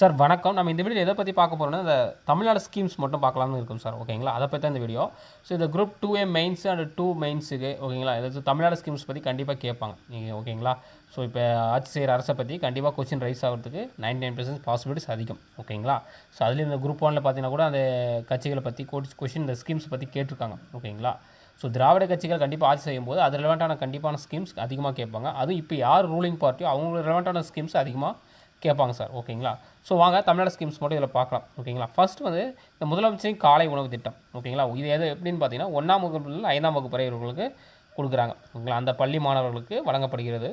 Sir வணக்கம். நம்ம இந்த வீடியோ எதை பற்றி பார்க்க போகிறோம்னா இந்த தமிழ்நாடு ஸ்கீம்ஸ் மட்டும் பார்க்கலாம்னு இருக்கும் சார். ஓகேங்களா அதை பற்றி தான் இந்த வீடியோ. ஸோ இந்த group two A mains and two மெயின்ஸுக்கு ஓகேங்களா இது தமிழ்நாடு ஸ்கீம்ஸ் பற்றி கண்டிப்பாக கேட்பாங்க. நீங்கள் ஓகேங்களா ஸோ இப்போ ஆட்சி செய்கிற அரசை பற்றி கண்டிப்பாக கொஸ்டின் ரைஸ் ஆகிறதுக்கு நைன்டி நைன் பர்சன்ட் பாசிபிலிட்டிஸ் அதிகம் ஓகேங்களா ஸோ அதுலேயும் இந்த குரூப் ஒனில் பார்த்தீங்கன்னா கூட அந்த கட்சிகளை பற்றி கொஸ்டின் இந்த ஸ்கீம்ஸ் பற்றி கேட்டிருக்காங்க. ஓகேங்களா ஸோ திராவிட கட்சிகள் கண்டிப்பாக ஆட்சி செய்யும்போது அது ரிலவெண்ட்டான கண்டிப்பான ஸ்கீம்ஸ் அதிகமாக கேட்பாங்க. அதுவும் இப்போ யார் ரூலிங் பார்ட்டியோ அவங்க ரிலவெண்ட்டான ஸ்கீம்ஸ் அதிகமாக கேட்பாங்க சார் ஓகேங்களா? ஸோ வாங்க தமிழ்நாடு ஸ்கீம்ஸ் மட்டும் இதில் பார்க்கலாம் ஓகேங்களா? ஃபர்ஸ்ட் வந்து இந்த முதலமைச்சரின் காலை உணவு திட்டம் ஓகேங்களா? இது எது எப்படின்னு பார்த்தீங்கன்னா ஒன்றாம் வகுப்புல ஐந்தாம் வகுப்பு வரைவர்களுக்கு கொடுக்குறாங்க ஓகேங்களா? அந்த பள்ளி மாணவர்களுக்கு வழங்கப்படுகிறது.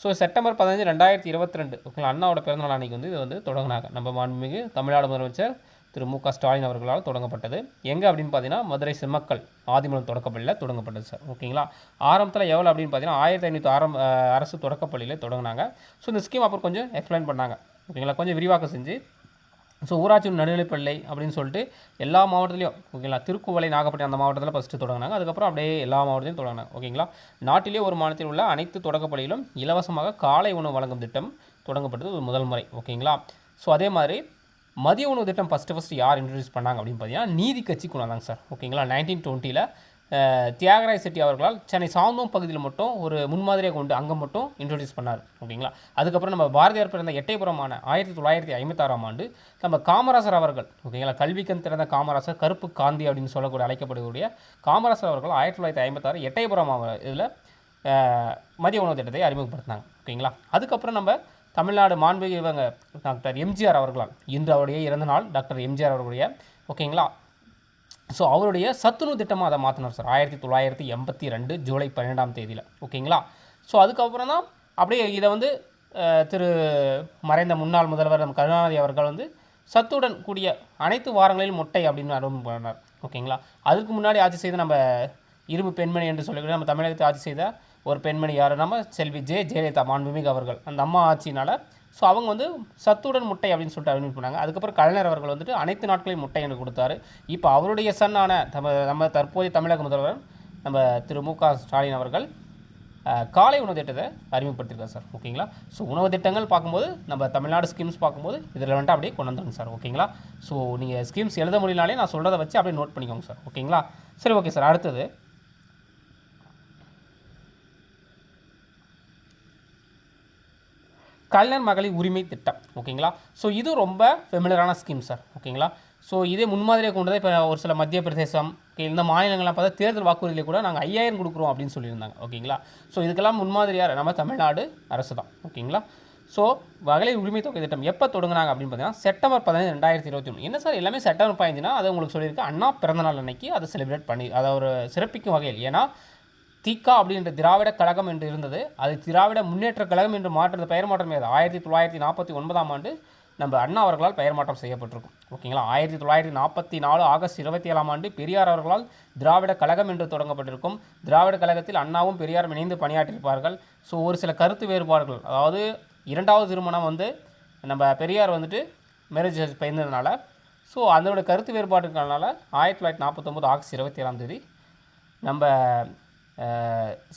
ஸோ செப்டம்பர் பதினஞ்சு ரெண்டாயிரத்தி இருபத்தி ரெண்டு ஓகேங்களா? அண்ணாவோட பிறந்தநாள் அன்றைக்கி வந்து இது வந்து தொடங்கினாங்க. நம்ம மாண்புமிகு தமிழ்நாடு முதலமைச்சர் திரு மு க. ஸ்டாலின் அவர்களால் தொடங்கப்பட்டது. எங்கே அப்படின்னு பார்த்தீங்கன்னா மதுரை சிம்மக்கல் ஆதிமலம் தொடக்கப்பள்ளியில் தொடங்கப்பட்டது சார். ஓகேங்களா? ஆரம்பத்தில் எவ்வளோ அப்படின்னு பார்த்தீங்கன்னா ஆயிரத்தி ஐநூற்றி ஆரம் அரசு தொடக்கப்பள்ளியில் தொடங்கினாங்க. ஸோ இந்த ஸ்கீம் அப்புறம் கொஞ்சம் எக்ஸ்பிளைன் பண்ணாங்க. ஓகேங்களா? கொஞ்சம் விரிவாக்கம் செஞ்சு. ஸோ ஊராட்சி நடுநிலைப்பள்ளி அப்படின்னு சொல்லிட்டு எல்லா மாவட்டத்துலையும் ஓகேங்களா? திருக்குவளை நாகப்பட்டினம் அந்த மாவட்டத்தில் ஃபஸ்ட்டு தொடங்கினாங்க. அதுக்கப்புறம் அப்படியே எல்லா மாவட்டத்திலையும் தொடங்கினாங்க ஓகேங்களா? நாட்டிலே ஒரு மாநிலத்தில் உள்ள அனைத்து தொடக்கப்பள்ளியிலும் இலவசமாக காலை உணவு வழங்கும் திட்டம் தொடங்கப்பட்டது ஒரு முதல் முறை ஓகேங்களா? ஸோ அதே மாதிரி மதிய உணவு திட்டம் ஃபஸ்ட்டு ஃபஸ்ட்டு யார் இன்ட்ரடியூஸ் பண்ணாங்க அப்படின்னு பார்த்தீங்கன்னா நீதி கட்சி கொண்டு சார். ஓகேங்களா? நைன்டீன் டுவெண்ட்டியில் தியாகராய செட்டி அவர்களால் சென்னை சாந்தோம் பகுதியில் மட்டும் ஒரு முன்மாதிரியாக கொண்டு அங்கே மட்டும் இன்ட்ரடியூஸ் பண்ணார். ஓகேங்களா? அதுக்கப்புறம் நம்ம பாரதியார் பிறந்த எட்டயபுரமான ஆயிரத்தி தொள்ளாயிரத்தி ஐம்பத்தாறாம் ஆண்டு நம்ம காமராசர் அவர்கள் ஓகேங்களா? கல்விக்கண் திறந்த காமராசர் கருப்பு காந்தி அப்படின்னு சொல்லக்கூடிய அழைக்கப்படக்கூடிய காமராசர் அவர்கள் ஆயிரத்தி தொள்ளாயிரத்தி ஐம்பத்தாறு எட்டயபுரம் இதில் மதிய உணவு திட்டத்தை அறிமுகப்படுத்தினாங்க. ஓகேங்களா? அதுக்கப்புறம் நம்ம தமிழ்நாடு மாண்புமிகு இவங்க டாக்டர் எம்ஜிஆர் அவர்களால். இன்று அவருடைய இறந்த நாள் டாக்டர் எம்ஜிஆர் அவர்களுடைய ஓகேங்களா? ஸோ அவருடைய சத்துணவு திட்டமாக அதை மாற்றினார் சார் ஆயிரத்தி தொள்ளாயிரத்தி எண்பத்தி ரெண்டு ஜூலை பன்னெண்டாம் தேதியில். ஓகேங்களா? ஸோ அதுக்கப்புறம் தான் அப்படியே இதை வந்து திரு மறைந்த முன்னாள் முதல்வர் நம் கருணாநிதி அவர்கள் வந்து சத்துடன் கூடிய அனைத்து வாரங்களிலும் முட்டை அப்படின்னு அறிமுகம் பண்ணார் ஓகேங்களா? அதுக்கு முன்னாடி ஆட்சி செய்த நம்ம இரும்பு பெண்மணி என்று சொல்லக்கூடிய நம்ம தமிழகத்தை ஆட்சி செய்த ஒரு பெண்மணி யார்? நம்ம செல்வி ஜே ஜெயலலிதா மாண்புமிகு அவர்கள். அந்த அம்மா ஆட்சினால் ஸோ அவங்க வந்து சத்துடன் முட்டை அப்படின்னு சொல்லிட்டு அறிமுகம் பண்ணாங்க. அதுக்கப்புறம் கலைஞர் அவர்கள் வந்துட்டு அனைத்து நாட்களையும் முட்டை என்று கொடுத்தாரு. இப்போ அவருடைய சன்னான நம்ம நம்ம தற்போதைய தமிழக முதல்வர் நம்ம திரு மு க ஸ்டாலின் அவர்கள் காலை உணவு திட்டத்தை அறிமுகப்படுத்தியிருக்காரு சார். ஓகேங்களா? ஸோ உணவு திட்டங்கள் பார்க்கும்போது நம்ம தமிழ்நாடு ஸ்கீம்ஸ் பார்க்கும்போது இதில் வந்துட்டு அப்படியே கொண்டு வந்தாங்க சார். ஓகேங்களா? ஸோ நீங்கள் ஸ்கீம்ஸ் எழுத முடியலனாலே நான் சொல்கிறத வச்சு அப்படியே நோட் பண்ணிக்கோங்க சார். ஓகேங்களா? சரி ஓகே சார். அடுத்தது கலைஞர் மகளிர் உரிமை திட்டம் ஓகேங்களா? ஸோ இது ரொம்ப ஃபெமிலரான ஸ்கீம் சார் ஓகேங்களா? ஸோ இதே முன்மாதிரியாக கொண்டு இப்போ ஒரு சில மத்திய பிரதேசம் இந்த மாநிலங்கள்லாம் பார்த்தா தேர்தல் வாக்குறுதியில் கூட நாங்கள் ஐயாயிரம் கொடுக்குறோம் அப்படின்னு சொல்லியிருந்தாங்க ஓகேங்களா? ஸோ இதுக்கெல்லாம் முன்மாதிரியாக நம்ம தமிழ்நாடு அரசு தான் ஓகேங்களா? ஸோ மகளிர் உரிமை தொகை திட்டம் எப்போ தொடங்குனாங்க அப்படின்னு பார்த்தீங்கன்னா செப்டம்பர் பதினஞ்சு ரெண்டாயிரத்தி இருபத்தி ஒன்று என்ன சார் எல்லாமே செப்டம்பர் பதினஞ்சுனா அது உங்களுக்கு சொல்லியிருக்கு. அண்ணா பிறந்தநாள் அன்னைக்கு அதை செலிப்ரேட் பண்ணி அதை ஒரு சிறப்பிக்கும் வகையில். ஏன்னா திக்கா அப்படின்ற திராவிட கழகம் என்று இருந்தது. அது திராவிட முன்னேற்ற கழகம் என்று மாற்றது பெயர் மாற்றம் செய்யாது ஆயிரத்தி தொள்ளாயிரத்தி நாற்பத்தி ஒன்பதாம் ஆண்டு நம்ம அண்ணா அவர்களால் பெயர் மாற்றம் செய்யப்பட்டிருக்கும். ஓகேங்களா ஆயிரத்தி தொள்ளாயிரத்தி நாற்பத்தி நாலு ஆகஸ்ட் இருபத்தி ஏழாம் ஆண்டு பெரியார் அவர்களால் திராவிட கழகம் என்று தொடங்கப்பட்டிருக்கும். திராவிட கழகத்தில் அண்ணாவும் பெரியாரும் இணைந்து பணியாற்றியிருப்பார்கள். ஸோ ஒரு சில கருத்து வேறுபாடுகள். அதாவது இரண்டாவது திருமணம் வந்து நம்ம பெரியார் வந்துட்டு மேரேஜ் பயந்ததுனால ஸோ அதனுடைய கருத்து வேறுபாடுகள்னால ஆயிரத்தி தொள்ளாயிரத்தி நாற்பத்தொம்போது ஆகஸ்ட் இருபத்தி ஏழாம் தேதி நம்ம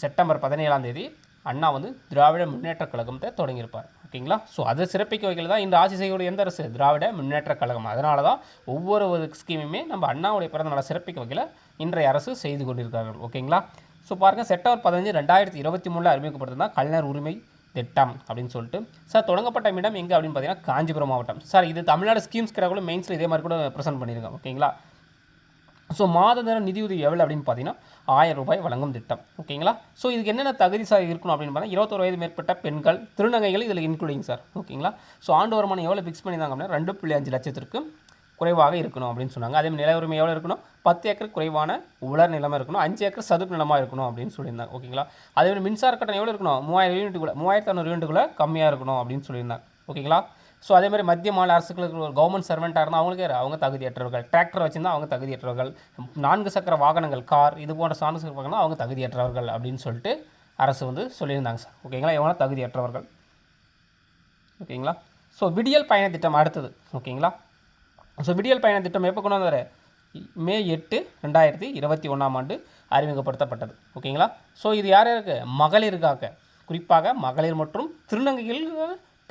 செப்டம்பர் பதினேழாம் தேதி அண்ணா வந்து திராவிட முன்னேற்ற கழகத்தை தொடங்கியிருப்பார். ஓகேங்களா? ஸோ அதை சிறப்பிக்க வகையில் தான் இந்த ஆட்சி செய்யக்கூடிய எந்த அரசு? திராவிட முன்னேற்ற கழகம். அதனால தான் ஒவ்வொரு ஒரு ஸ்கீமுமே நம்ம அண்ணாவுடைய பிறந்த நாளை சிறப்பிக்க வகையில் இன்றைய அரசு செய்து கொண்டிருக்கார்கள் ஓகேங்களா? ஸோ பாருங்கள் செப்டம்பர் பதினஞ்சு ரெண்டாயிரத்தி இருபத்தி மூணில் அறிமுகப்படுத்தினா கலைஞர் உரிமை திட்டம் அப்படின்னு சொல்லிட்டு. சார் தொடங்கப்பட்ட இடம் எங்கே அப்படின்னு பார்த்தீங்கன்னா காஞ்சிபுரம் மாவட்டம். சார் இது தமிழ்நாடு ஸ்கீம்ஸ் கூட மெயின்ஸில் இதே மாதிரி கூட ப்ரெசென்ட் பண்ணியிருக்கேன் ஓகேங்களா? ஸோ மாதாந்திர நிதியுதவி எவ்வளோ அப்படின்னு பார்த்தீங்கன்னா ஆயிரம் ரூபாய் வழங்கும் திட்டம். ஓகேங்களா? ஸோ இதுக்கு என்னென்ன தகுதி சார் இருக்கணும் அப்படின்னு பார்த்தா இருபத்தொரு வயது மேற்பட்ட பெண்கள் திருநங்கைகள் இதில் இன்க்ளூடிங் சார் ஓகேங்களா? ஸோ ஆண்டு வருமானம் எவ்வளோ ஃபிக்ஸ் பண்ணியிருந்தாங்க அப்படின்னா ரெண்டு புள்ளி அஞ்சு லட்சத்திற்கு குறைவாக இருக்கணும் அப்படின்னு சொன்னாங்க. அதே மாதிரி நில உரிமை எவ்வளோ இருக்கணும்? பத்து ஏக்கர் குறைவான உலர் நிலமாக இருக்கணும். அஞ்சு ஏக்கர் சதுப்பு நிலமாக இருக்கணும் அப்படின்னு சொல்லியிருந்தாங்க. ஓகேங்களா? அதே மாதிரி மின்சார கட்டணம் எவ்வளோ இருக்கணும்? மூவாயிரம் யூனிட்டுக்குள்ளே மூவாயிரத்து ஐநூறு யூனிட்டுக்குள்ளே கம்மியாக இருக்கணும் அப்படின்னு சொல்லியிருந்தாங்க. ஓகேங்களா? ஸோ அதே மாதிரி மத்திய மாநில அரசுகளுக்கு ஒரு கவர்மெண்ட் சர்வெண்ட்டாக இருந்தால் அவங்களுக்கு அவங்க தகுதியற்றவர்கள். டிராக்டர் வச்சுருந்தா அவங்க தகுதியற்றவர்கள். நான்கு சக்கர வாகனங்கள் கார் இது போன்ற சார்ந்த சக்கர அவங்க தகுதியற்றவர்கள் அப்படின்னு சொல்லிட்டு அரசு வந்து சொல்லியிருந்தாங்க சார். ஓகேங்களா இவங்க தகுதியற்றவர்கள்? ஓகேங்களா ஸோ விடியல் பயண திட்டம் அடுத்தது. ஓகேங்களா ஸோ விடியல் பயண திட்டம் எப்போ கொண்டு வந்தார்? மே எட்டு ரெண்டாயிரத்தி இருபத்தி ஒன்றாம் ஆண்டு அறிமுகப்படுத்தப்பட்டது. ஓகேங்களா ஸோ இது யார் யாருக்கு? மகளிருக்காக. குறிப்பாக மகளிர் மற்றும் திருநங்கைகள்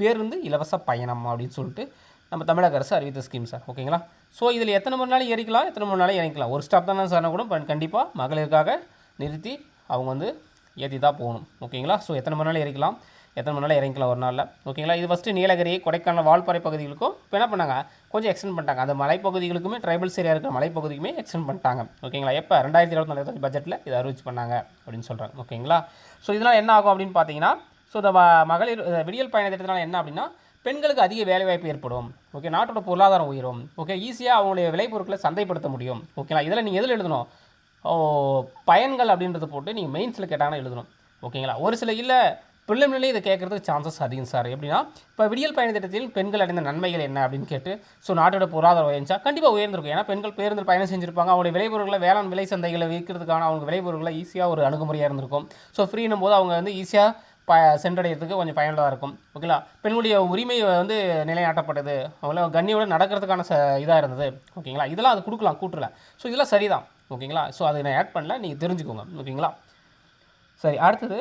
பேருந்து இலவச பயணம் அப்படின்னு சொல்லிட்டு நம்ம தமிழக அரசு அறிவித்த ஸ்கீம் சார் ஓகேங்களா ஸோ இதில் எத்தனை மணி நாள் ஏறிக்கலாம்? எத்தனை மணி நாள் இறங்கிக்கலாம்? ஒரு ஸ்டாப் தானே சார் கூட பட் கண்டிப்பாக மகளிருக்காக நிறுத்தி அவங்க வந்து ஏற்றி தான் போகணும். ஓகேங்களா ஸோ எத்தனை மணி நாள் ஏறிக்கலாம்? எத்தனை மணி நாள் இறங்கிக்கலாம் ஒரு நாளில்? ஓகேங்களா இது ஃபஸ்ட்டு நீலகிரி கொடைக்கானல் வால்பாறை பகுதிகளுக்கும் இப்போ என்ன பண்ணாங்க? கொஞ்சம் எக்ஸ்டெண்ட் பண்ணிட்டாங்க. அந்த மலைப்பகுதிகளுக்குமே ட்ரைபல்ஸ் ஏரியா இருக்கிற மலைப்பகுதிக்குமே எக்ஸ்டெண்ட் பண்ணிட்டாங்க. ஓகேங்களா எப்போ? ரெண்டாயிரத்தி இருபத்தி நாலு பட்ஜெட்டில் இதை அறிவிச்சு பண்ணாங்க அப்படின்னு சொல்கிறாங்க ஓகேங்களா ஸோ இதனால் என்ன ஆகும் அப்படின்னு பார்த்தீங்கன்னா ஸோ இந்த மகளிர் விடியல் பயண திட்டத்தினால என்ன அப்படின்னா பெண்களுக்கு அதிக வேலைவாய்ப்பு ஏற்படும். ஓகே நாட்டோட பொருளாதாரம் உயரும். ஓகே ஈஸியாக அவங்களுடைய விளைபொருட்களை சந்தைப்படுத்த முடியும். ஓகேங்களா இதில் நீங்கள் எதில் எழுதணும்? ஓ பயன்கள் அப்படின்றத போட்டு நீங்கள் மெயின்ஸில் கேட்டாங்கன்னா எழுதணும். ஓகேங்களா ஒரு சில இல்லை ப்ரிலிமினரி இதை கேட்குறதுக்கு சான்சஸ் அதிகம் சார் எப்படின்னா இப்போ விடியல் பயண திட்டத்தில் பெண்கள் அடைந்த நன்மைகள் என்ன அப்படின்னு கேட்டு ஸோ நாட்டோட பொருளாதாரம் உயர்ந்துச்சா? கண்டிப்பாக உயர்ந்திருக்கும். ஏன்னா பெண்கள் பேருந்து பயணம் செஞ்சுருப்பாங்க. அவங்களுடைய விளைபொருட்களை வேளாண் விலை சந்தைகளை விற்கிறதுக்கான அவங்க விளைபொருட்களை ஈஸியாக ஒரு அணுகுமுறையாக இருந்திருக்கும். ஸோ ஃப்ரீனும் போது அவங்க வந்து ஈஸியாக ப சென்றடைகிறதுக்கு கொஞ்சம் பயனுள்ளதாக இருக்கும். ஓகேங்களா பெண்களுடைய உரிமை வந்து நிலைநாட்டப்பட்டது. அவங்கள கண்ணியோட நடக்கிறதுக்கான ச இதாக இருந்தது. ஓகேங்களா இதெல்லாம் அது கொடுக்கலாம் கூட்டுல. ஸோ இதெல்லாம் சரிதான். ஓகேங்களா ஸோ அதை நான் ஆட் பண்ணல. நீங்கள் தெரிஞ்சுக்கோங்க. ஓகேங்களா சரி அடுத்தது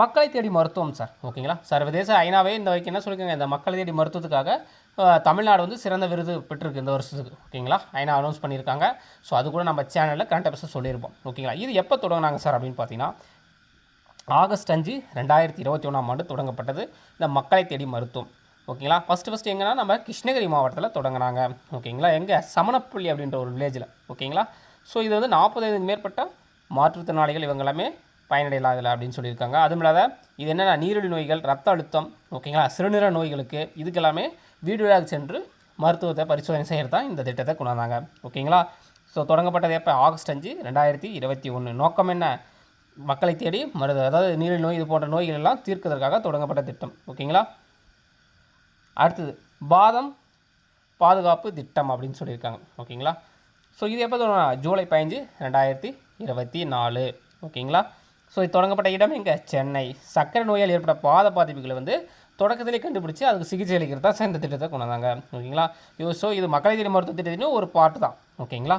மக்களை தேடி மருத்துவம் சார் ஓகேங்களா சர்வதேச ஐநாவே இந்த வரைக்கும் என்ன சொல்லியிருக்காங்க இந்த மக்களை தேடி மருத்துவத்துக்காக தமிழ்நாடு வந்து சிறந்த விருது பெற்றிருக்கு இந்த வருஷத்துக்கு. ஓகேங்களா ஐநா அனௌன்ஸ் பண்ணியிருக்காங்க. ஸோ அது கூட நம்ம சேனலில் கரண்ட் அஃபேர்ஸ் சொல்லியிருப்போம். ஓகேங்களா இது எப்போ தொடங்கினாங்க சார் அப்படின்னு பார்த்தீங்கன்னா ஆகஸ்ட் அஞ்சு ரெண்டாயிரத்தி இருபத்தி ஒன்றாம் ஆண்டு தொடங்கப்பட்டது. இந்த மக்களை தேடி மருத்துவம். ஓகேங்களா? ஃபஸ்ட்டு ஃபஸ்ட்டு எங்கன்னா நம்ம கிருஷ்ணகிரி மாவட்டத்தில் தொடங்கினாங்க ஓகேங்களா? எங்கே? சமணப்பள்ளி அப்படின்ற ஒரு வில்லேஜில் ஓகேங்களா? ஸோ இது வந்து நாற்பதைந்துக்கு மேற்பட்ட மாற்றுத்திறனாளிகள் இவங்க எல்லாமே பயனடையலாம் இதில் அப்படின்னு சொல்லியிருக்காங்க. அதுவும் இல்லாத இது என்னென்னா நீரிழிவு நோய்கள் ரத்த அழுத்தம் ஓகேங்களா? சிறுநீர நோய்களுக்கு இதுக்கெல்லாமே வீடு சென்று மருத்துவத்தை பரிசோதனை செய்கிறது தான் இந்த திட்டத்தை கொண்டு வந்தாங்க. ஓகேங்களா? ஸோ தொடங்கப்பட்டது எப்போ? ஆகஸ்ட் அஞ்சு ரெண்டாயிரத்தி இருபத்தி ஒன்று நோக்கம் என்ன? மக்களை தேடி மருது அதாவது நீரிழிவு நோய் இது போன்ற நோய்கள் எல்லாம் தீர்க்கிறதுக்காக தொடங்கப்பட்ட திட்டம். ஓகேங்களா? அடுத்தது பாதம் பாதுகாப்பு திட்டம் அப்படின்னு சொல்லியிருக்காங்க. ஓகேங்களா? ஸோ இது எப்போ தொடங்கினா ஜூலை பதினஞ்சு ரெண்டாயிரத்தி இருபத்தி நாலு. ஓகேங்களா? ஸோ இது தொடங்கப்பட்ட இடம் எங்கே? சென்னை. சர்க்கரை நோயால் ஏற்பட்ட பாத பாதிப்புகளை வந்து தொடக்கத்திலே கண்டுபிடிச்சி அதுக்கு சிகிச்சை அளிக்கிறது தான் திட்டத்தை கொண்டு வந்தாங்க. ஓகேங்களா? ஸோ இது மக்களை தேடி மருத்துவ திட்டத்தின் ஒரு பாட்டு தான். ஓகேங்களா?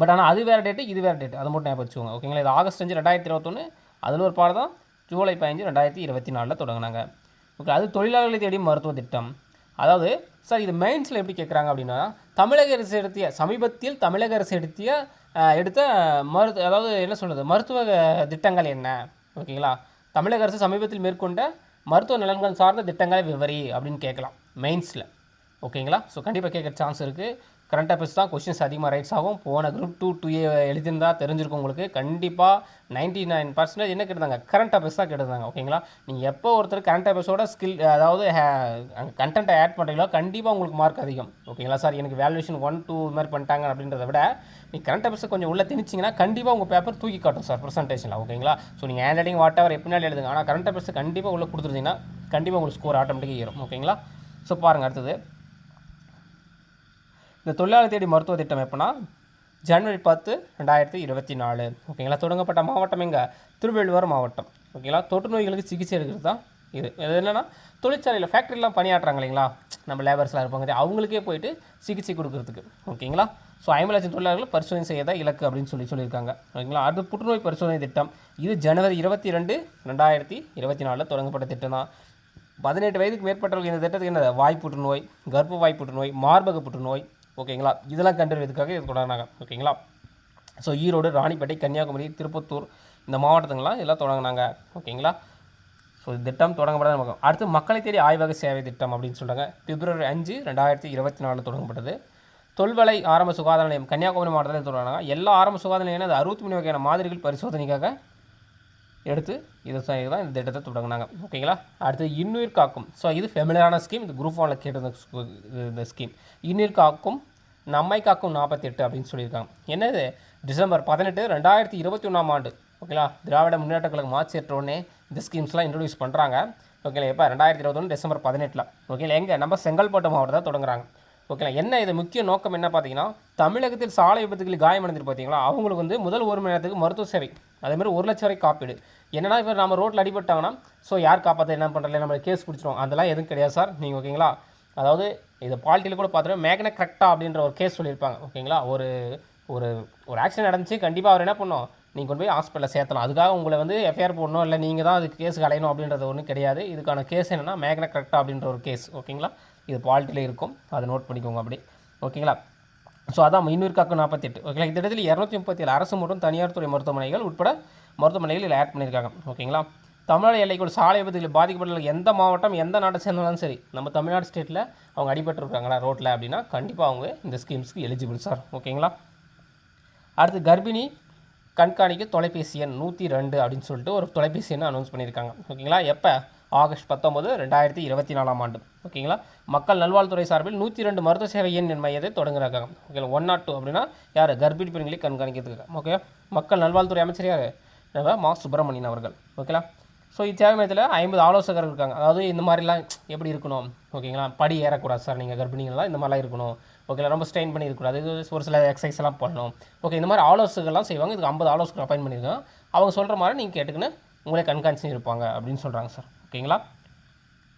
பட் ஆனால் அது வேறு டேட்டு இது வேறு டேட் அதை மட்டும் ஞாபகம் வச்சுக்கோங்க ஓகேங்களா இது ஆகஸ்ட் அஞ்சு ரெண்டாயிரத்தி இருபத்தொன்று அதில் ஒரு பாடம் தான் ஜூலை பதினஞ்சு ரெண்டாயிரத்தி இருபத்தி நாலில் தொடங்கினாங்க. ஓகே அது தொழிலாளர்களை தேடி மருத்துவ திட்டம். அதாவது சார் இது மெயின்ஸில் எப்படி கேட்குறாங்க அப்படின்னா தமிழக அரசு எடுத்திய சமீபத்தில் தமிழக அரசு எடுத்திய எடுத்த மருத்து அதாவது என்ன சொல்கிறது மருத்துவ திட்டங்கள் என்ன? ஓகேங்களா தமிழக அரசு சமீபத்தில் மேற்கொண்ட மருத்துவ நலன்கள் சார்ந்த திட்டங்களை விவரி அப்படின்னு கேட்கலாம் மெயின்ஸில் ஓகேங்களா ஸோ கண்டிப்பாக கேட்குற சான்ஸ் இருக்குது கரண்ட் அஃபேர்ஸ் தான் கொஷின்ஸ் அதிகமாக ரைட்ஸ் ஆகும். போன குரூப் டூ டூ ஏ எழுதியிருந்தா தெரிஞ்சிருக்கும் உங்களுக்கு. கண்டிப்பாக நைன்டி நைன் பர்சன்டேஜ் என்ன கேட்டிருந்தாங்க? கரண்ட் அஃபேர்ஸ் தான் கேட்டிருந்தாங்க ஓகேங்களா நீங்கள் எப்போ ஒருத்தர் கரண்ட் அஃபேர்ஸோட ஸ்கில் அதாவது கண்டென்ட்டை ஆட் பண்ணுறீங்களோ கண்டிப்பாக உங்களுக்கு மார்க் அதிகம் ஓகேங்களா சார் எனக்கு வேல்யூஷன் ஒன் டூ இது மாதிரி பண்ணிட்டாங்க அப்படின்றத விட நீ கரண்ட் அஃபேர்ஸை கொஞ்சம் உள்ளே திணிச்சிங்கன்னா கண்டிப்பாக உங்கள் பேப்பர் தூக்கி காட்டும் சார் ப்ரெசன்டேஷனில் ஓகேங்களா ஸோ நீங்கள் ஹேண்ட் ரைட்டிங் வாட் எவர் எப்படினாலும் எழுதுங்க. ஆனால் கரண்ட் அஃபேர்ஸ் கண்டிப்பாக உள்ளே கொடுத்துருந்தீங்கன்னா கண்டிப்பாக உங்களுக்கு ஸ்கோர் ஆட்டோமேட்டிக்காக ஏறும் ஓகேங்களா ஸோ பாருங்கள் அடுத்தது. இந்த தொழிலாளர் தேடி மருத்துவ திட்டம் எப்போனா? ஜனவரி பத்து ரெண்டாயிரத்தி இருபத்தி நாலு. ஓகேங்களா? தொடங்கப்பட்ட மாவட்டம் எங்கே? திருவள்ளுவர் மாவட்டம். ஓகேங்களா? தொற்று நோய்களுக்கு சிகிச்சை எடுக்கிறது தான் இது. இது என்னென்னா தொழிற்சாலையில் ஃபேக்ட்ரிலாம் பணியாற்றுறாங்க இல்லைங்களா? நம்ம லேபர்ஸ்லாம் இருப்பாங்க அவங்களுக்கே போயிட்டு சிகிச்சை கொடுக்குறதுக்கு. ஓகேங்களா? ஸோ ஐம்பது லட்சம் தொழிலாளர்கள் பரிசோதனை செய்ய தான் இலக்கு அப்படின்னு சொல்லி சொல்லியிருக்காங்க. ஓகேங்களா? அது புற்றுநோய் பரிசோதனை திட்டம். இது ஜனவரி இருபத்தி ரெண்டு ரெண்டாயிரத்தி இருபத்தி நாலில் தொடங்கப்பட்ட திட்டம் தான். பதினெட்டு வயதுக்கு மேற்பட்டவர்கள் இந்த திட்டத்துக்கு என்னது? வாய் புற்றுநோய் கர்ப்பவாய் புற்றுநோய் மார்பக புற்றுநோய் ஓகேங்களா? இதெல்லாம் கண்டறிவதற்காக இது தொடங்கினாங்க ஓகேங்களா? ஸோ ஈரோடு ராணிப்பேட்டை கன்னியாகுமரி திருப்பத்தூர் இந்த மாவட்டத்துங்களாம் இதெல்லாம் தொடங்கினாங்க. ஓகேங்களா? ஸோ திட்டம் தொடங்கப்பட நமக்கு. அடுத்து மக்களை தேடி ஆய்வக சேவை திட்டம் அப்படின்னு சொல்கிறாங்க பிப்ரவரி அஞ்சு ரெண்டாயிரத்தி இருபத்தி நாலில் தொடங்கப்பட்டது. தொல்வலை ஆரம்ப சுகாதார நிலையம் கன்னியாகுமரி மாவட்டத்தில் தொடங்கினாங்க. எல்லா ஆரம்ப சுகாதார நிலையம் அது அறுபத்தி மூணு வகையான மாதிரிகள் பரிசோதனைக்காக எடுத்து இதை தான் இந்த திட்டத்தை தொடங்கினாங்க. ஓகேங்களா? அடுத்து இன்னுயிர் காக்கும். ஸோ இது ஃபெமிலியரான ஸ்கீம் இது குரூப் ஒனில் கேட்டிருந்த இந்த ஸ்கீம் இன்னுயிர் காக்கும் நம்மை காக்கும் நாற்பத்தெட்டு அப்படின்னு சொல்லியிருக்காங்க. என்னது? டிசம்பர் பதினெட்டு ரெண்டாயிரத்தி இருபத்தி ஒன்றாம் ஆண்டு. ஓகேங்களா? திராவிட முன்னேற்ற கழகம் ஆட்சி உடனே இந்த ஸ்கீம்ஸ்லாம் இன்ட்ரடியூஸ் பண்ணுறாங்க ஓகேங்களா? எப்போ? ரெண்டாயிரத்தி இருபத்தொன்று டிசம்பர் பதினெட்டில். ஓகேங்களா? எங்கே? நம்ம செங்கல்பட்டு மாவட்டத்தை தொடங்குறாங்க. ஓகேங்களா என்ன இது முக்கிய நோக்கம் என்ன பார்த்தீங்கன்னா தமிழகத்தில் சாலை விபத்துகளில் காயமடைந்துட்டு பார்த்தீங்களா? அவங்களுக்கு வந்து முதல் ஒரு மணி நேரத்துக்கு மருத்துவ சேவை அதேமாதிரி ஒரு லட்சம் வரை காப்பீடு. என்னன்னா இப்போ நம்ம ரோட்டில் அடிபட்டாங்கன்னா ஸோ யார் காப்பாற்ற என்ன பண்ணுறல நம்ம கேஸ் பிடிச்சிரும் அதெல்லாம் எதுவும் கிடையாது சார் நீங்கள் ஓகேங்களா? அதாவது இதை பாலிட்டியில் கூட பார்த்துட்டு மேக்ன கரெக்டாக அப்படின்ற ஒரு கேஸ் சொல்லியிருப்பாங்க ஓகேங்களா? ஒரு ஒரு ஒரு ஆக்சிடென்ட் நடந்துச்சு கண்டிப்பாக அவர் என்ன பண்ணோம்? நீங்கள் கொண்டு போய் ஹாஸ்பிட்டலில் சேர்த்தலாம். அதுக்காக உங்களை வந்து எஃப்ஐஆர் போடணும் இல்லை நீங்கள் தான் அதுக்கு கேஸ் அலையணும் அப்படின்றது ஒன்றும் கிடையாது. இதுக்கான கேஸ் என்னென்னா மேக்ன கரெக்டாக அப்படின்ற ஒரு கேஸ் ஓகேங்களா? இது பால்ட்டில் இருக்கும். அதை நோட் பண்ணிக்கோங்க அப்படி ஓகேங்களா? ஸோ அதான் இன்னூறுக்காக்கு நாற்பத்தெட்டு ஓகேங்களா இந்த இடத்துல இரநூத்தி முப்பத்தி ஏழு அரசு மற்றும் தனியார் துறை மருத்துவமனைகள் உட்பட மருத்துவமனைகள் இதில் ஆட் பண்ணியிருக்காங்க. ஓகேங்களா? தமிழ்நாடு எல்லைக்குள் சாலை விபத்துகளில் பாதிக்கப்பட்ட எந்த மாவட்டம் எந்த நாட்டை சேர்ந்தாலும் சரி நம்ம தமிழ்நாடு ஸ்டேட்டில் அவங்க அடிபட்டுருக்காங்களா ரோட்டில் அப்படின்னா கண்டிப்பாக அவங்க இந்த ஸ்கீம்ஸ்க்கு எலிஜிபிள் சார் ஓகேங்களா? அடுத்து கர்ப்பிணி கண்காணிக்க தொலைபேசி எண் நூற்றி ரெண்டு அப்படின்னு சொல்லிட்டு ஒரு தொலைபேசி எண் அனௌன்ஸ் பண்ணியிருக்காங்க. ஓகேங்களா? எப்போ? ஆகஸ்ட் பத்தொம்பது ரெண்டாயிரத்தி இருபத்தி நாலாம் ஆண்டு. ஓகேங்களா? மக்கள் நல்வாழ்வுத்துறை சார்பில் நூற்றி ரெண்டு மருத்துவ சேவை எண் மையத்தை தொடங்குறாங்க. ஓகேங்களா? ஒன் நாட் டூ அப்படின்னா யார்? கர்ப்பிணி பெண்களை கண்காணிக்கிறதுக்கு. ஓகே? மக்கள் நல்வாழ்வுத்துறை அமைச்சர் யார்? நம்ம மா. சுப்பிரமணியன் அவர்கள். ஓகேங்களா? ஸோ இச்சேவை மையத்தில் ஐம்பது ஆலோசகர்கள் இருக்காங்க. அதாவது இந்த மாதிரிலாம் எப்படி இருக்கணும்? ஓகேங்களா? படி ஏறக்கூடாது சார். நீங்கள் கர்ப்பிணிகள்லாம் இந்த மாதிரிலாம் இருக்கணும். ஓகேங்களா? ரொம்ப ஸ்ட்ரெயின் பண்ணி இருக்கக்கூடாது இது ஒரு சில எக்ஸசைஸ் எல்லாம் பண்ணணும். ஓகே இந்த மாதிரி ஆலோசகர்கள்லாம் செய்வாங்க. இதுக்கு ஐம்பது ஆலோசகர் அப்பாயின் பண்ணியிருக்காங்க. அவங்க சொல்கிற மாதிரி நீங்கள் கேட்டுக்கின்னு உங்களே கண்காணிச்சு இருப்பாங்க அப்படின்னு சொல்கிறாங்க சார். ஓகேங்களா?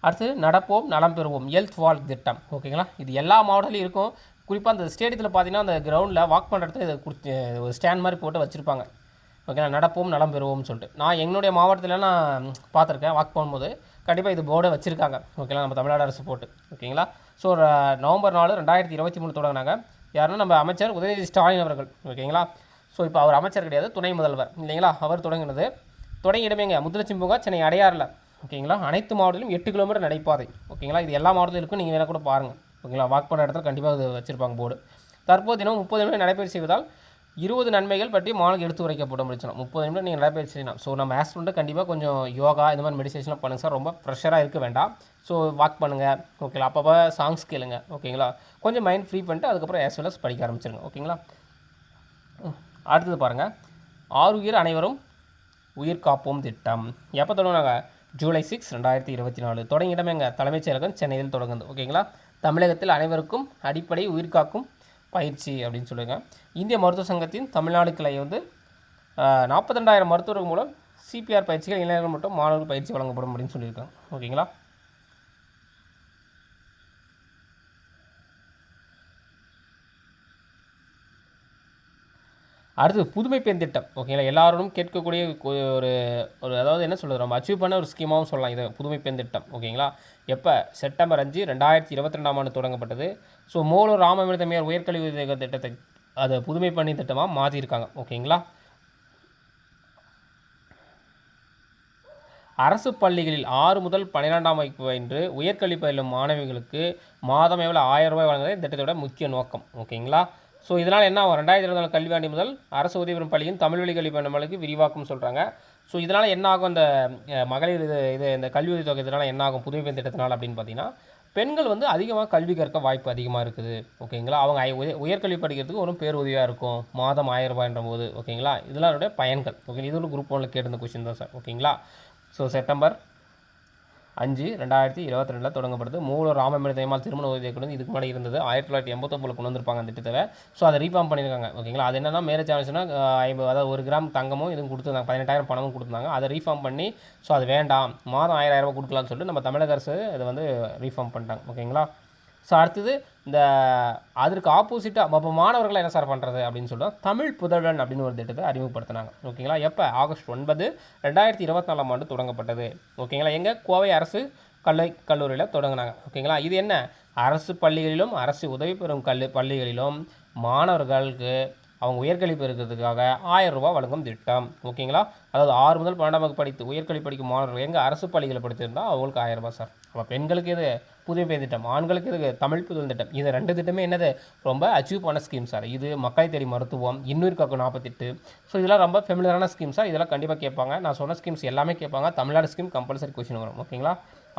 அடுத்து நடப்போம் நலம் பெறுவோம் ஹெல்த் வால்க் திட்டம். ஓகேங்களா? இது எல்லா மாவட்டத்திலும் இருக்கும். குறிப்பாக அந்த ஸ்டேடியத்தில் பார்த்தீங்கன்னா அந்த கிரவுண்டில் வாக் பண்ணுற இதை கொடுத்து ஒரு ஸ்டாண்ட் மாதிரி போட்டு வச்சுருப்பாங்க. ஓகேங்களா? நடப்போம் நலம் பெறுவோம்னு சொல்லிட்டு. நான் எங்களுடைய மாவட்டத்தில் நான் பார்த்துருக்கேன் வாக் பண்ணும்போது. கண்டிப்பாக இது போர்டை வச்சுருக்காங்க. ஓகேங்களா? நம்ம தமிழ்நாடு அரசு போட்டு. ஓகேங்களா? ஸோ நவம்பர் நாலு ரெண்டாயிரத்தி இருபத்தி மூணு தொடங்கினாங்க. யாருன்னா நம்ம அமைச்சர் உதயநிதி ஸ்டாலின் அவர்கள். ஓகேங்களா? ஸோ இப்போ அவர் அமைச்சர் கிடையாது துணை முதல்வர். இல்லைங்களா? அவர் தொடங்கினது. தொடங்கி இடமேங்க முத்துலட்சுமி பூங்கா சென்னை அடையாறில். ஓகேங்களா? அனைத்து மாவட்டத்திலும் எட்டு கிலோமீட்டர் நடைபாதை. ஓகேங்களா? இது எல்லா மாவட்டத்திலும் இருக்கும் நீங்கள் வேணால் கூட பாருங்கள் ஓகேங்களா? வாக் பண்ண இடத்துல கண்டிப்பாக இது வச்சுருப்பாங்க போர்டு தற்போது தினம் முப்பது நிமிடம் நடைபயிற்சி செய்வதால் இருபது நன்மைகள் பற்றி மாணவர்கள் எடுத்து உரைக்கப்படும் அப்படின்னு முப்பது நிமிடம் நீங்கள் நடைபயிற்சி செய்யலாம். ஸோ நம்ம ஆஸ்பிரண்ட்டை கண்டிப்பாக கொஞ்சம் யோகா இந்த மாதிரி மெடிடேஷன்லாம் பண்ணுங்கள் சார் ரொம்ப ப்ரெஷராக இருக்க வேண்டாம். ஸோ வாக் பண்ணுங்கள் ஓகேங்களா? அப்பப்போ சாங்ஸ் கேளுங்க. ஓகேங்களா? கொஞ்சம் மைண்ட் ஃப்ரீ பண்ணிட்டு அதுக்கப்புறம் ஆஸ் வெல் படிக்க ஆரம்பிச்சிருங்க. ஓகேங்களா? அடுத்தது பாருங்கள் ஆறு உயிர் அனைவரும் உயிர் காப்போம் திட்டம். எப்போ தொடங்கினாங்க? ஜூலை சிக்ஸ் ரெண்டாயிரத்தி இருபத்தி நாலு. தொடங்கிடமே எங்கள் தலைமைச் செயலகம் சென்னையில் தொடங்குது. ஓகேங்களா? தமிழகத்தில் அனைவருக்கும் அடிப்படை உயிர்காக்கும் பயிற்சி அப்படின்னு சொல்லுங்க. இந்திய மருத்துவ சங்கத்தின் தமிழ்நாடு கிளை வந்து நாற்பத்தி ரெண்டாயிரம் மருத்துவர்கள் மூலம் சிபிஆர் பயிற்சிகள் இளைஞர்கள் மட்டும் மாணவர்கள் பயிற்சி வழங்கப்படும் அப்படின்னு சொல்லியிருக்காங்க. ஓகேங்களா? அடுத்து புதுமை பெண் திட்டம். ஓகேங்களா எல்லாரும் கேட்கக்கூடிய ஒரு ஒரு அதாவது என்ன சொல்கிறது நம்ம அச்சீவ் பண்ண ஒரு ஸ்கீமாகவும் சொல்லலாம். இது புதுமை பெண் திட்டம். ஓகேங்களா எப்போ? செப்டம்பர் அஞ்சு ரெண்டாயிரத்தி இருபத்தி ரெண்டாம் ஆண்டு தொடங்கப்பட்டது. ஸோ மோலு ராமமிர்தமையார் உயர்கல்வி உதவி திட்டத்தை அதை புதுமை பண்ணி திட்டமாக மாற்றிருக்காங்க ஓகேங்களா அரசு பள்ளிகளில் ஆறு முதல் பன்னிரெண்டாம் வகுப்பு என்று உயர்கல்வி பயிலும் மாணவிகளுக்கு மாதம் எவ்வளோ ஆயிரம் ரூபாய் வழங்குறது திட்டத்தோட முக்கிய நோக்கம். ஓகேங்களா ஸோ இதனால் என்ன ஆகும்? ரெண்டாயிரத்தி இருபது நாலு கல்வியாண்டு முதல் அரசு உதவி பெறும் பள்ளியின் தமிழ் வழி கல்வி நம்மளுக்கு விரிவாக்கம் சொல்கிறாங்க ஸோ இதனால் என்ன ஆகும்? அந்த மகளிர் இது இது இந்த கல்வி உதவி தொகை இதனால் என்ன ஆகும்? புதுமை பெண் திட்டத்தினால் அப்படின்னு பார்த்தீங்கன்னா பெண்கள் வந்து அதிகமாக கல்வி கற்க வாய்ப்பு அதிகமாக இருக்குது. ஓகேங்களா அவங்க உயர்கல்வி படிக்கிறதுக்கு ஒரு பேருதவியாக இருக்கும். மாதம் ஆயிரம் ரூபாய்ன்ற போது. ஓகேங்களா இதெல்லாம் அதோட பயன்கள். ஓகே இது ஒரு குரூப் ஒன்றில் கேட்டிருந்த கொஸ்டின் தான் சார் ஓகேங்களா ஸோ செப்டம்பர் அஞ்சு ரெண்டாயிரத்தி இருபத்தி ரெண்டில் தொடங்கப்படுது. மூணு ராமமேடு தேமால் திருமண உதவி கொண்டு இதுக்கு முன்னாடி இருந்தது. ஆயிரத்தி தொள்ளாயிரத்தி எண்பத்தொம்பதில் கொண்டு வந்திருப்பாங்க அந்த திட்டத்தை. ஸோ அதை ரீஃபார்ம் பண்ணியிருக்காங்க. ஓகேங்களா அது என்னன்னா மேரேஜ் ஆனிச்சுன்னா ஐம்பது அதாவது ஒரு கிராம் தங்கமும் இதுவும் கொடுத்துருந்தாங்க. பதினெட்டாயிரம் பணமும் கொடுத்துருந்தாங்க. அதை ரீஃபார்ம் பண்ணி ஸோ அது வேண்டாம். மாதம் ஆயிரம் ரூபா கொடுக்கலாம்னு சொல்லிட்டு நம்ம தமிழக அரசு இதை வந்து ரீஃபார்ம் பண்ணிட்டாங்க. ஓகேங்களா ஸோ அடுத்தது இந்த அதற்கு ஆப்போசிட்டாக அப்போ மாணவர்களை என்ன சார் பண்ணுறது அப்படின்னு சொல்லிட்டு தமிழ் புதல்வன் அப்படின்னு ஒரு திட்டத்தை அறிமுகப்படுத்தினாங்க. ஓகேங்களா எப்போ? ஆகஸ்ட் ஒன்பது ரெண்டாயிரத்தி இருபத்தி நாலாம் ஆண்டு தொடங்கப்பட்டது. ஓகேங்களா எங்கே? கோவை அரசு கல்வி கல்லூரியில் தொடங்கினாங்க. ஓகேங்களா இது என்ன? அரசு பள்ளிகளிலும் அரசு உதவி பெறும் கல்லு பள்ளிகளிலும் மாணவர்களுக்கு அவங்க உயர்கல்வி பெறுகிறதுக்காக ஆயிரம் ரூபாய் வழங்கும் திட்டம். ஓகேங்களா அதாவது ஆறு முதல் பன்னெண்டாம் வகுப்பு படித்து உயர்கல்வி படிக்கும் மாணவர்கள் எங்கே அரசு பள்ளிகளை படித்திருந்தால் அவங்களுக்கு ஆயிரம் ரூபாய் சார். அப்போ பெண்களுக்கு இது புதுமை பெயர் திட்டம் ஆண்களுக்கு இது தமிழ் புதுமை திட்டம். இது ரெண்டு திட்டமே என்னது? ரொம்ப அச்சீவ் பண்ண ஸ்கீம் சார் இது மக்களை தேடி மருத்துவம் இன்னொரு காக்கும் நாற்பத்தெட்டு ஸோ இதெல்லாம் ரொம்ப ஃபெமிலியரான ஸ்கீம்ஸாக சார் இதெல்லாம் கண்டிப்பாக கேட்பாங்க. நான் சொன்ன ஸ்கீம்ஸ் எல்லாமே கேட்பாங்க. தமிழ்நாடு ஸ்கீம் கம்பல்சரி கொஷின் வரும். ஓகேங்களா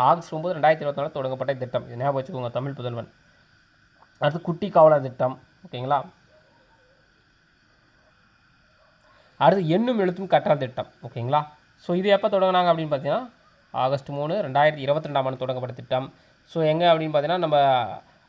ஆகஸ்ட் ஒம்பது ரெண்டாயிரத்தி இருபத்தி தொடங்கப்பட்ட திட்டம். இது ஞாபகம் வச்சுக்கோங்க தமிழ் புதல்வன். அடுத்து குட்டி காவலர் திட்டம். ஓகேங்களா அடுத்து எண்ணும் எழுத்தும் கற்றல் திட்டம். ஓகேங்களா ஸோ இது எப்போ தொடங்கினாங்க அப்படின்னு பார்த்தீங்கன்னா ஆகஸ்ட் மூணு ரெண்டாயிரத்தி இருபத்தி ரெண்டாம் ஆண்டு தொடங்கப்பட்ட திட்டம். ஸோ எங்கே அப்படின்னு பார்த்தீங்கன்னா நம்ம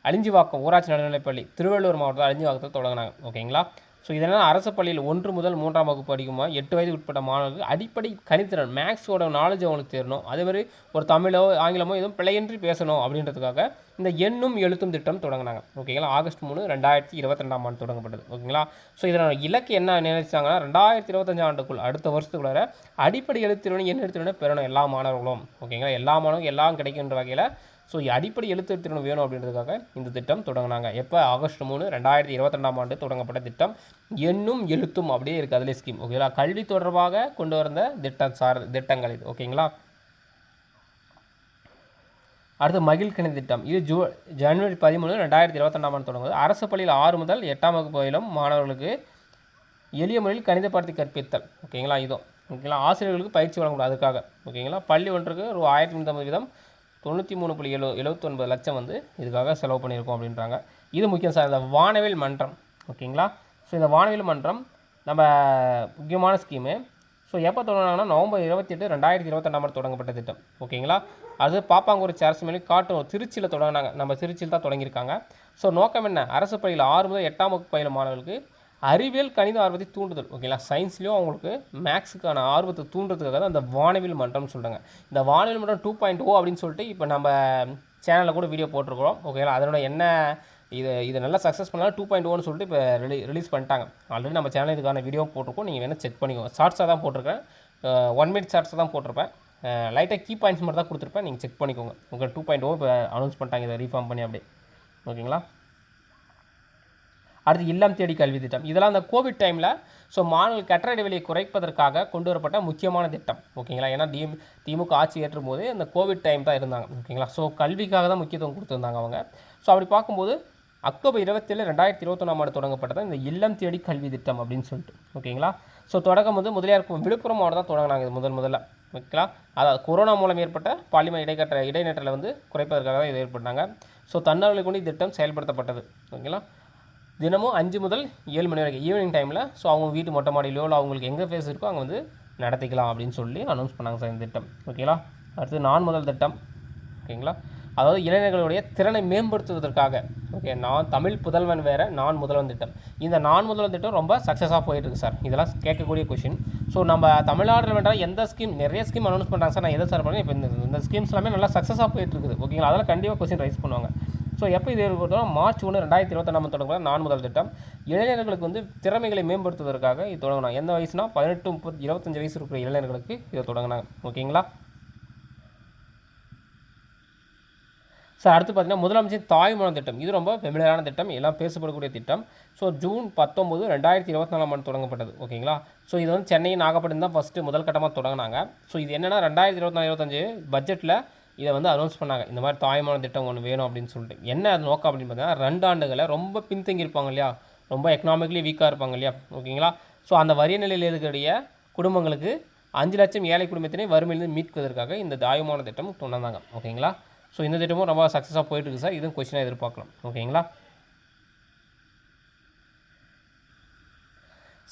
அழிஞ்சிவாக்கம் ஊராட்சி நடுநிலைப்பள்ளி திருவள்ளூர் மாவட்டத்தில் அழிஞ்சிவாக்கத்தில் தொடங்கினாங்க. ஓகேங்களா? ஸோ இதனால் அரசு பள்ளியில் ஒன்று முதல் மூன்றாம் வகுப்பு படிக்குமா எட்டு வயது உட்பட்ட மாணவர்கள் அடிப்படை கணித்திறன் மேக்ஸோட நாலேஜ் அவங்களுக்கு தேரணும். அதேமாதிரி ஒரு தமிழோ ஆங்கிலமோ எதுவும் பிழையின்றி பேசணும் அப்படின்றதுக்காக இந்த எண்ணும் எழுத்தும் திட்டம் தொடங்கினாங்க. ஓகேங்களா? ஆகஸ்ட் மூணு ரெண்டாயிரத்தி இருபத்தி ரெண்டாம் ஆண்டு தொடங்கப்பட்டது. ஓகேங்களா? ஸோ இதனோட இலக்கு என்ன நினைச்சாங்கன்னா ரெண்டாயிரத்தி இருபத்தஞ்சாம் ஆண்டுக்குள் அடுத்த வருஷத்துக்குள்ளார அடிப்படை எழுத்திறனும் எண் எழுத்திறனை பெறணும் எல்லா மாணவர்களும். ஓகேங்களா? எல்லா மாணவர்களும் எல்லாம் கிடைக்கின்ற வகையில் ஸோ அடிப்படை எழுத்து திறன் வேணும் அப்படின்றதுக்காக இந்த திட்டம் தொடங்கினாங்க. எப்போ? ஆகஸ்ட் மூணு ரெண்டாயிரத்தி இருபத்திரெண்டாம் ஆண்டு தொடங்கப்பட்ட திட்டம். எண்ணும் எழுத்தும் அப்படியே இருக்குது அதிலே ஸ்கீம் ஓகேங்களா கல்வி தொடர்பாக கொண்டு வந்த திட்டம் சார் திட்டங்கள் இது. ஓகேங்களா அடுத்து மகிழ் கணித திட்டம். இது ஜூ ஜனவரி பதிமூணு ரெண்டாயிரத்தி இருபத்தொன்னாம் ஆண்டு தொடங்குது. அரசு பள்ளியில் ஆறு முதல் எட்டாம் வகுப்பு வரையிலும் மாணவர்களுக்கு எளிய முறையில் கணித பாடத்தை கற்பித்தல். ஓகேங்களா இதுவும் ஓகேங்களா ஆசிரியர்களுக்கு பயிற்சி வழங்கக்கூடாது அதுக்காக. ஓகேங்களா பள்ளி ஒன்றுக்கு ஒரு ஆயிரத்தி முந்நூற்றம்பது வீதம் தொண்ணூற்றி மூணு புள்ளி எழு எழுபத்தொன்பது லட்சம் வந்து இதுக்காக செலவு பண்ணியிருக்கோம் அப்படின்றாங்க. இது முக்கியம் சார் இந்த வானவில் மன்றம் ஓகேங்களா? ஸோ இந்த வானவில் மன்றம் நம்ம முக்கியமான ஸ்கீமு ஸோ எப்போ தொடங்கினாங்கன்னா நவம்பர் இருபத்தி எட்டு ரெண்டாயிரத்தி இருபத்தெண்டாம் ஆண்டு தொடங்கப்பட்ட திட்டம் ஓகேங்களா? அது பாப்பாங்கூர் சேரசு மேலே காட்டும் திருச்சியில் தொடங்கினாங்க. நம்ம திருச்சியில் தான் தொடங்கியிருக்காங்க. ஸோ நோக்கம் என்ன? அரசு பள்ளியில் ஆறு முதல் எட்டாம் வகுப்பு பயிலும் மாணவர்களுக்கு அறிவியல் கணித ஆர்வத்தை தூண்டுதல். ஓகேங்களா சயின்ஸ்லேயும் அவங்களுக்கு மேக்ஸுக்கான ஆர்வத்தை தூண்டுறதுக்காக தான் அந்த வானவில் மன்றம்னு சொல்கிறாங்க இந்த வானவில் மன்றம் டூ பாயிண்ட் ஓ அப்படின்னு சொல்லிட்டு இப்போ நம்ம சேனலில் கூட வீடியோ போட்டிருக்கிறோம். ஓகேங்களா அதனோட என்ன இது இது நல்லா சக்ஸஸ் பண்ணாலும் டூ பாயிண்ட் ஓன்னு சொல்லிட்டு இப்போ ரிலீ ரிலீஸ் பண்ணிட்டாங்க. ஆல்ரெடி நம்ம சேனல் இதுக்கான வீடியோ போட்டிருக்கோம். நீங்கள் வேணால் செக் பண்ணிக்கோங்க. ஷார்ட்ஸாக தான் போட்டிருக்கேன். ஒன் மினிட் ஷார்ட்ஸாக தான் போட்டிருப்பேன். லைட்டாக கீ பாயிண்ட்ஸ் மட்டும் தான் கொடுத்துருப்பேன். நீங்கள் செக் பண்ணிக்கோங்க. உங்கள் டூ பாயிண்ட் ஓ இப்போ அனௌன்ஸ் பண்ணிட்டாங்க. இதை ரீஃபார்ம் பண்ணி அப்படியே. ஓகேங்களா அடுத்து இல்லம் தேடி கல்வி திட்டம். இதெல்லாம் அந்த கோவிட் டைமில் ஸோ மாணவர்கள் கற்றற இடைவெளியை குறைப்பதற்காக கொண்டு வரப்பட்ட முக்கியமான திட்டம். ஓகேங்களா? ஏன்னா டி திமுக ஆட்சி ஏற்றும் போது இந்த கோவிட் டைம் தான் இருந்தாங்க. ஓகேங்களா? ஸோ கல்விக்காக தான் முக்கியத்துவம் கொடுத்துருந்தாங்க அவங்க. ஸோ அப்படி பார்க்கும்போது அக்டோபர் இருபத்தேழு ரெண்டாயிரத்தி இருபத்தொன்னாம் ஆண்டு தொடங்கப்பட்டது இந்த இல்லம் தேடி கல்வி திட்டம் அப்படின்னு சொல்லிட்டு. ஓகேங்களா? ஸோ தொடக்கம் வந்து முதலியார் விழுப்புரம் மாவட்டம் தான் தொடங்கினாங்க இது முதல் முதல்ல. ஓகேங்களா? அதாவது கொரோனா மூலம் ஏற்பட்ட பாலிமர் இடைக்கற்ற இடைநிற்றலை வந்து குறைப்பதற்காக தான் இது ஏற்பட்டாங்க ஸோ தன்னார்வலை கொண்டு திட்டம் செயல்படுத்தப்பட்டது. ஓகேங்களா? தினமும் அஞ்சு முதல் ஏழு மணி வரைக்கும் ஈவினிங் டைமில் ஸோ அவங்க வீட்டு மொட்டை மாடியிலோ இல்லை அவங்களுக்கு எங்கே ஃபேஸ் இருக்கோ அங்கே வந்து நடத்திக்கலாம் அப்படின்னு சொல்லி அனௌன்ஸ் பண்ணாங்க சார் இந்த திட்டம். ஓகேங்களா அடுத்து நான் முதல் திட்டம். ஓகேங்களா அதாவது இளைஞர்களுடைய திறனை மேம்படுத்துவதற்காக. ஓகே நான் தமிழ் புதல்வன் வேறு நான் முதல்வன் திட்டம். இந்த நான் முதல்வன் திட்டம் ரொம்ப சக்ஸஸாக போயிட்டுருக்கு சார். இதெல்லாம் கேட்கக்கூடிய கொஷின் ஸோ நம்ம தமிழ்நாடு வேண்டாம் எந்த ஸ்கீம் நிறைய ஸ்கீம் அனௌன்ஸ் பண்ணுறாங்க சார். நான் எதை சார் பண்ணுறேன் இப்போ இந்த இந்த ஸ்கீம்ஸ் எல்லாமே நல்லா சக்ஸஸாக போயிட்டுருக்குது ஓகேங்களா அதெல்லாம் கண்டிப்பாக கொஸ்டின் ரைஸ் பண்ணுவாங்க. ஸோ எப்போ இது இருக்கிறதோ மார்ச் ஒன்று ரெண்டாயிரத்தி இருபத்தொன்னாம் தொடங்குற நான் முதல் திட்டம். இளைஞர்களுக்கு வந்து திறமைகளை மேம்படுத்துவதற்காக இது தொடங்கினாங்க. எந்த வயசுனா பதினெட்டு முப்பது இருபத்தஞ்சு வயசு இருக்கிற இளைஞர்களுக்கு இதை தொடங்கினாங்க. ஓகேங்களா? சார் அடுத்து பார்த்தீங்கன்னா முதலமைச்சர் தாய்மொழி திட்டம். இது ரொம்ப ஃபெமிலியரான திட்டம். எல்லாம் பேசப்படக்கூடிய திட்டம். ஸோ ஜூன் பத்தொம்போது ரெண்டாயிரத்தி இருபத்தி நாலாம் ஆண்டு தொடங்கப்பட்டது. ஓகேங்களா? ஸோ இது வந்து சென்னை நாகப்பட்டினம் தான் ஃபஸ்ட்டு முதல் கட்டமாக தொடங்கினாங்க. ஸோ இது என்னென்னா ரெண்டாயிரத்தி இருபத்தி நாலு இருபத்தஞ்சு பட்ஜெட்டில் இதை வந்து அனௌன்ஸ் பண்ணாங்க. இந்த மாதிரி தாய்மான திட்டம் ஒன்று வேணும் அப்படின்னு சொல்லிட்டு. என்ன அது நோக்கம் அப்படின்னு பார்த்தீங்கன்னா ரெண்டு ஆண்டுகளை ரொம்ப பின்தங்கி இருப்பாங்க இல்லையா? ரொம்ப எக்கனாமிக்கலி வீக்காக இருப்பாங்க இல்லையா? ஓகேங்களா ஸோ அந்த வரிய நிலையில் இருக்கக்கூடிய குடும்பங்களுக்கு அஞ்சு லட்சம் ஏழை குடும்பத்தினை வறுமையிலிருந்து மீட்பதற்காக இந்த தாயமான திட்டம் கொண்டு வந்தாங்க ஓகேங்களா ஸோ இந்த திட்டமும் ரொம்ப சக்ஸஸாக போயிட்டுருக்கு சார். இதுவும் கொஸ்டினாக எதிர்பார்க்கலாம். ஓகேங்களா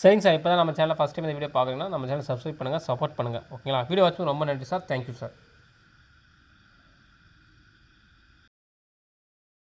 சரிங்க சார். இப்போ தான் நம்ம சேனலில் ஃபஸ்ட் டைம் இந்த வீடியோ பார்க்குறீங்கன்னா நம்ம சேனல் சப்ஸ்கிரைப் பண்ணுங்கள் சப்போர்ட் பண்ணுங்கள் ஓகேங்களா வீடியோ வாட்ச் ரொம்ப நன்றி சார். Thank you sir